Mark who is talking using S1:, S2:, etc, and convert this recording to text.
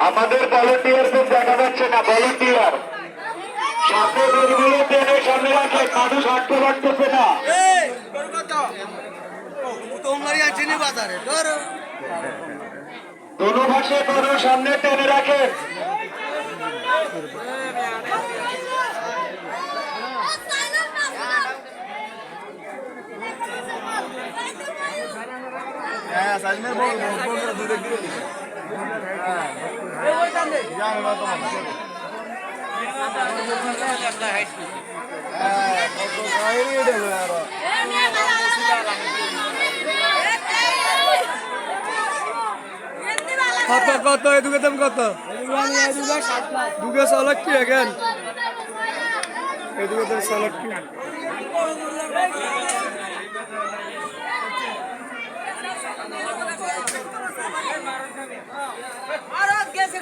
S1: আমাদের ভলেন্টিয়ারদের দেখা যাচ্ছে না ভলেন্টিয়ার সামনে গরুগুলো টেনে সামনে রাখে মানুষ হাঁটতে পারতেছে না। দোনো পাশে গরু সামনে টেনে রাখেন
S2: কত কত এদিকে দাম কত? দুগে চালক কি এখন এদিকে দাম চালক কি ভারত গেছে